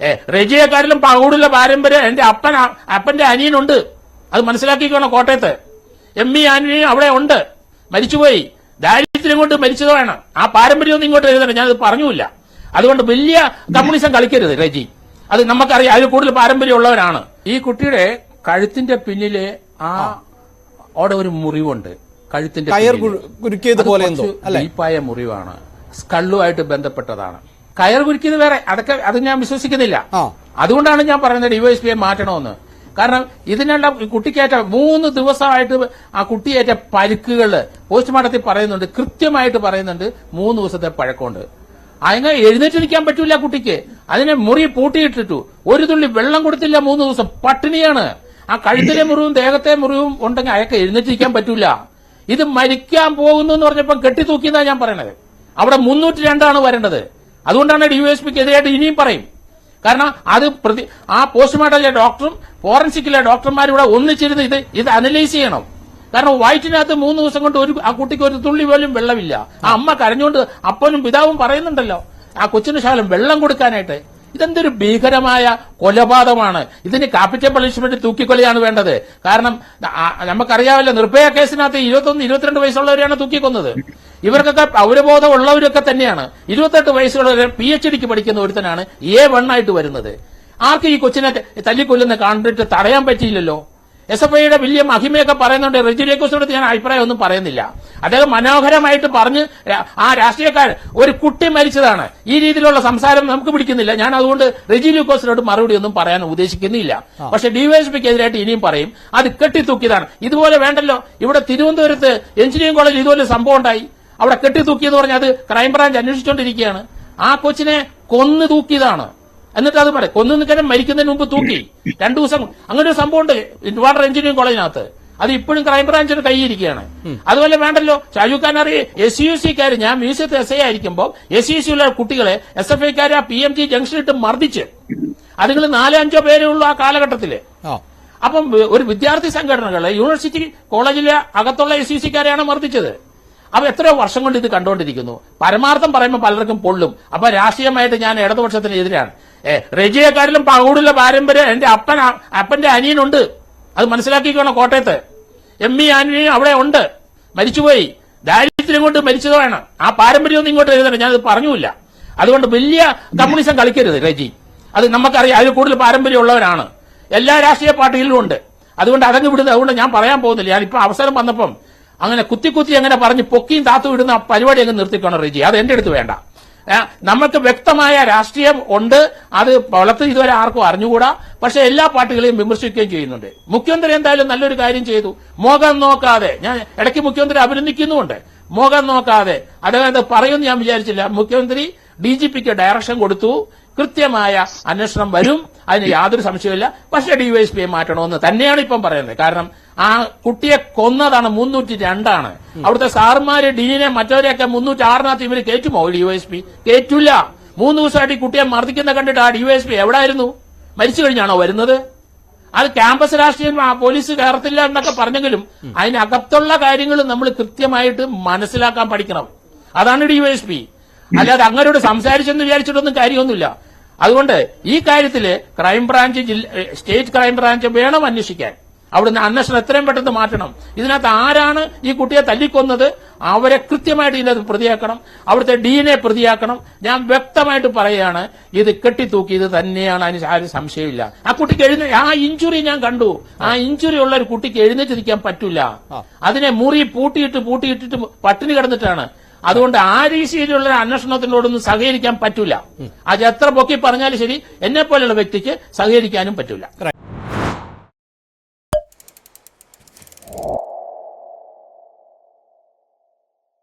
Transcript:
ഏ റെജിയെക്കാരിലും പകൂടുള്ള പാരമ്പര്യം എന്റെ അപ്പൻ അപ്പന്റെ അനിയനുണ്ട്. അത് മനസ്സിലാക്കിക്കോണം കോട്ടയത്ത്. എം ഇ ആന്റണിയും അവിടെ ഉണ്ട്. മരിച്ചുപോയി. ദാരിദ്ര്യം കൊണ്ട് വേണം. ആ പാരമ്പര്യം ഒന്നും ഇങ്ങോട്ട് എഴുതണം ഞാനത് പറഞ്ഞില്ല അതുകൊണ്ട് വലിയ കമ്മ്യൂണിസം കളിക്കരുത് റെജി. അത് നമുക്കറിയാം. അതിൽ കൂടുതൽ പാരമ്പര്യം ഉള്ളവരാണ്. ഈ കുട്ടിയുടെ കഴുത്തിന്റെ പിന്നിലെ ആ അവിടെ ഒരു മുറിവുണ്ട്. കഴുത്തിന്റെ? ഡീപ്പായ മുറിവാണ്. സ്കള്ളുമായിട്ട് ബന്ധപ്പെട്ടതാണ്. കയർ കുരുക്കിയത് വേറെ. അതൊക്കെ അത് ഞാൻ വിശ്വസിക്കുന്നില്ല. അതുകൊണ്ടാണ് ഞാൻ പറയുന്നത് ഡിവൈഎസ്പിയെ മാറ്റണമെന്ന്. കാരണം ഇതിനുള്ള കുട്ടിക്കേറ്റ മൂന്ന് ദിവസമായിട്ട് ആ കുട്ടിയേറ്റ പരുക്കുകൾ പോസ്റ്റ്മോർട്ടത്തിൽ പറയുന്നുണ്ട്. കൃത്യമായിട്ട് പറയുന്നുണ്ട് മൂന്ന് ദിവസത്തെ പഴക്കമുണ്ട്. അങ്ങനെ എഴുന്നേറ്റ് നിൽക്കാൻ പറ്റൂല കുട്ടിക്ക്. അതിനെ മുറി പൂട്ടിയിട്ടിട്ടു. ഒരു തുള്ളി വെള്ളം കൊടുത്തില്ല മൂന്ന് ദിവസം. പട്ടിണിയാണ്. ആ കഴുത്തിലെ മുറിവും ദേഹത്തെ മുറിവും ഉണ്ടെങ്കിൽ അയാൾക്ക് എഴുന്നേറ്റ് നിൽക്കാൻ പറ്റൂല. ഇത് മരിക്കാൻ പോകുന്നു എന്ന് പറഞ്ഞപ്പോൾ കെട്ടിത്തൂക്കിയെന്നാണ് ഞാൻ പറയണത്. അവിടെ മുന്നൂറ്റി രണ്ടാണ് വരേണ്ടത്. അതുകൊണ്ടാണ് ഡിവൈഎസ്പിക്കെതിരായിട്ട് ഇനിയും പറയും. കാരണം അത് പ്രതി ആ പോസ്റ്റ്മോർട്ടത്തിലെ ഡോക്ടറും ഫോറൻസിക്കിലെ ഡോക്ടർമാരും കൂടെ ഒന്നിച്ചിരുന്ന് ഇത് ഇത് അനലൈസ് ചെയ്യണം. കാരണം വയറ്റിനകത്ത് മൂന്ന് ദിവസം കൊണ്ട് ഒരു ആ കുട്ടിക്ക് ഒരു തുള്ളി പോലും വെള്ളമില്ല. ആ അമ്മ കരഞ്ഞുകൊണ്ട് അപ്പനും പിതാവും പറയുന്നുണ്ടല്ലോ ആ കൊച്ചിന് ശകലം വെള്ളം കൊടുക്കാനായിട്ട്. ഇതെന്തൊരു ഭീകരമായ കൊലപാതകമാണ്. ഇതിന് ക്യാപിറ്റൽ പണിഷ്മെന്റ് തൂക്കിക്കൊലയാണ് വേണ്ടത്. കാരണം നമുക്കറിയാമല്ലോ നിർഭയ കേസിനകത്ത് ഇരുപത്തൊന്ന് ഇരുപത്തിരണ്ട് വയസ്സുള്ളവരെയാണ് തൂക്കിക്കൊന്നത്. ഇവർക്കൊക്കെ പൗരബോധം ഉള്ളവരൊക്കെ തന്നെയാണ്. ഇരുപത്തെട്ട് വയസ്സുള്ള പി എച്ച് ഡിക്ക് പഠിക്കുന്ന ഒരുത്തനാണ് എ വൺ ആയിട്ട് വരുന്നത്. ആർക്ക് ഈ കൊച്ചിനെ തല്ലിക്കൊല്ലുന്ന കണ്ടിട്ട് തടയാൻ പറ്റിയില്ലല്ലോ? എസ് എഫ് ഐയുടെ വലിയ മഹിമയൊക്കെ പറയുന്നുണ്ട്. കുറിച്ച് ഞാൻ അഭിപ്രായം ഒന്നും പറയുന്നില്ല. അദ്ദേഹം മനോഹരമായിട്ട് പറഞ്ഞ് ആ രാഷ്ട്രീയക്കാർ ഒരു കുട്ടി മരിച്ചതാണ്. ഈ രീതിയിലുള്ള സംസാരം നമുക്ക് പിടിക്കുന്നില്ല. ഞാൻ അതുകൊണ്ട് റെജി ലൂക്കോസിനോട് മറുപടി ഒന്നും പറയാൻ ഉദ്ദേശിക്കുന്നില്ല. പക്ഷെ ഡിവൈഎസ്പിക്ക് എതിരായിട്ട് ഇനിയും പറയും അത് കെട്ടിത്തൂക്കിയതാണ്. ഇതുപോലെ വേണ്ടല്ലോ. ഇവിടെ തിരുവനന്തപുരത്ത് എഞ്ചിനീയറിംഗ് കോളേജിൽ ഇതുപോലെ സംഭവം ഉണ്ടായി. അവിടെ കെട്ടി തൂക്കിയെന്ന് പറഞ്ഞാൽ അത് ക്രൈംബ്രാഞ്ച് അന്വേഷിച്ചുകൊണ്ടിരിക്കുകയാണ് ആ കൊച്ചിനെ കൊന്നു തൂക്കിയതാണ്. എന്നിട്ട് അത് പറയാം കൊന്നു നിൽക്കാൻ മരിക്കുന്നതിന് മുമ്പ് തൂക്കി. രണ്ടു ദിവസം അങ്ങനെ ഒരു സംഭവം ഉണ്ട് വാട്ടർ എഞ്ചിനീയറിംഗ് കോളേജിനകത്ത് അത് ഇപ്പോഴും ക്രൈംബ്രാഞ്ചിന് കൈയിരിക്കുകയാണ് അതുപോലെ വേണ്ടല്ലോ? ഷാജു ഖാൻ അറിയ എസ് യു സിക്കാർ ഞാൻ മ്യൂസിയത്തിൽ എസ് ഐ ആയിരിക്കുമ്പോൾ എസ് യു ഉള്ള കുട്ടികളെ എസ് എഫ് ഐക്കാർ ആ പി എം ജി ജംഗ്ഷനിട്ട് മർദ്ദിച്ച്. അതുങ്ങൾ നാലോ അഞ്ചോ പേരേ ഉള്ളൂ ആ കാലഘട്ടത്തിൽ. അപ്പം ഒരു വിദ്യാർത്ഥി സംഘടനകളെ യൂണിവേഴ്സിറ്റി കോളേജിലെ അകത്തുള്ള എസ് യു സിക്കാരെയാണ് മർദ്ദിച്ചത്. അപ്പൊ എത്രയോ വർഷം കൊണ്ട് ഇത് കണ്ടുകൊണ്ടിരിക്കുന്നു. പരമാർത്ഥം പറയുമ്പോൾ പലർക്കും പൊള്ളും. അപ്പൊ രാഷ്ട്രീയമായിട്ട് ഞാൻ ഇടതുപക്ഷത്തിന് എതിരാണ്. ഏ റെജിയെക്കാരിലും പാരമ്പര്യം എന്റെ അപ്പൻ അപ്പന്റെ അനിയനുണ്ട്. അത് മനസ്സിലാക്കിക്കോണം കോട്ടയത്ത്. എം ഇ ആനിയും അവിടെ ഉണ്ട്. മരിച്ചുപോയി. ദാരിദ്ര്യം കൊണ്ട് മരിച്ചതാണ്. ആ പാരമ്പര്യം ഒന്നും ഇങ്ങോട്ട് എഴുതണം ഞാനത് പറഞ്ഞില്ല അതുകൊണ്ട് വലിയ കമ്മ്യൂണിസം കളിക്കരുത് റെജി. അത് നമുക്കറിയാം. അതിൽ കൂടുതൽ പാരമ്പര്യം ഉള്ളവരാണ് എല്ലാ രാഷ്ട്രീയ പാർട്ടികളിലും ഉണ്ട്. അതുകൊണ്ട് അതങ്ങ് വിടുന്നത്. അതുകൊണ്ട് ഞാൻ പറയാൻ പോകുന്നില്ല. ഞാനിപ്പോൾ അവസരം വന്നപ്പം അങ്ങനെ കുത്തി കുത്തി അങ്ങനെ പറഞ്ഞ് പൊക്കിയും താത്തു ഇടുന്ന പരിപാടി അങ്ങ് നിർത്തിക്കണം റിജി. അത് എന്റെ അടുത്ത് വേണ്ട. നമുക്ക് വ്യക്തമായ രാഷ്ട്രീയം ഉണ്ട്. അത് വളർത്തി ഇതുവരെ ആർക്കും അറിഞ്ഞുകൂടാ. പക്ഷെ എല്ലാ പാർട്ടികളെയും വിമർശിക്കുകയും ചെയ്യുന്നുണ്ട്. മുഖ്യമന്ത്രി എന്തായാലും നല്ലൊരു കാര്യം ചെയ്തു. മോഹം നോക്കാതെ ഞാൻ ഇടയ്ക്ക് മുഖ്യമന്ത്രി അഭിനന്ദിക്കുന്നുമുണ്ട്. മോഹം നോക്കാതെ. അദ്ദേഹം പറയുമെന്ന് ഞാൻ വിചാരിച്ചില്ല. മുഖ്യമന്ത്രി ഡി ജി പിക്ക് ഡയറക്ഷൻ കൊടുത്തു. കൃത്യമായ അന്വേഷണം വരും. അതിന് യാതൊരു സംശയമില്ല പക്ഷേ ഡിവൈഎസ്പിയെ മാറ്റണമെന്ന് തന്നെയാണ് ഇപ്പം പറയുന്നത്. കാരണം ആ കുട്ടിയെ കൊന്നതാണ് മുന്നൂറ്റി രണ്ടാണ് അവിടുത്തെ സാറുമാര് ഡീനെ മറ്റവരെയൊക്കെ മുന്നൂറ്റി ആറിനകത്ത് ഇവർ കയറ്റുമോ? ഡിവൈഎസ്പി കയറ്റില്ല മൂന്ന് ദിവസമായിട്ട് കുട്ടിയെ മർദ്ദിക്കുന്ന കണ്ടിട്ട് ആ ഡിവൈഎസ്പി എവിടായിരുന്നു? മരിച്ചു കഴിഞ്ഞാണോ വരുന്നത്? അത് ക്യാമ്പസ് രാഷ്ട്രീയം പോലീസ് കയറത്തില്ല എന്നൊക്കെ പറഞ്ഞെങ്കിലും അതിനകത്തുള്ള കാര്യങ്ങൾ നമ്മൾ കൃത്യമായിട്ട് മനസ്സിലാക്കാൻ പഠിക്കണം. അതാണ് ഡിവൈഎസ്പി അല്ലാതെ അങ്ങനോട് സംസാരിച്ചെന്ന് വിചാരിച്ചിട്ടൊന്നും കാര്യമൊന്നുമില്ല. അതുകൊണ്ട് ഈ കാര്യത്തിൽ ക്രൈംബ്രാഞ്ച് സ്റ്റേറ്റ് ക്രൈംബ്രാഞ്ച് വേണം അന്വേഷിക്കാൻ. അവിടുന്ന് അന്വേഷണം എത്രയും പെട്ടെന്ന് മാറ്റണം. ഇതിനകത്ത് ആരാണ് ഈ കുട്ടിയെ തല്ലിക്കൊന്നത്? അവരെ കൃത്യമായിട്ട് ഇതിനകത്ത് പ്രതിയാക്കണം. അവിടുത്തെ ഡീനെ പ്രതിയാക്കണം. ഞാൻ വ്യക്തമായിട്ട് പറയുകയാണ് ഇത് കെട്ടിത്തൂക്കി ഇത് തന്നെയാണ് അതിന് ആരും സംശയമില്ല. ആ കുട്ടിക്ക് എഴുന്ന ആ ഇഞ്ചുറി ഞാൻ കണ്ടു. ആ ഇഞ്ചുറി ഉള്ള ഒരു കുട്ടിക്ക് എഴുന്നേറ്റ് നിൽക്കാൻ പറ്റൂല അതിനെ മുറി പൂട്ടിയിട്ട് പൂട്ടിയിട്ടിട്ട് പട്ടിണി കിടന്നിട്ടാണ്. അതുകൊണ്ട് ആ രീതിയിലുള്ള അന്വേഷണത്തിനോടൊന്നും സഹകരിക്കാൻ പറ്റൂല. അത് എത്ര പൊക്കി പറഞ്ഞാലും ശരി എന്നെ പോലെയുള്ള വ്യക്തിക്ക് സഹകരിക്കാനും പറ്റൂല.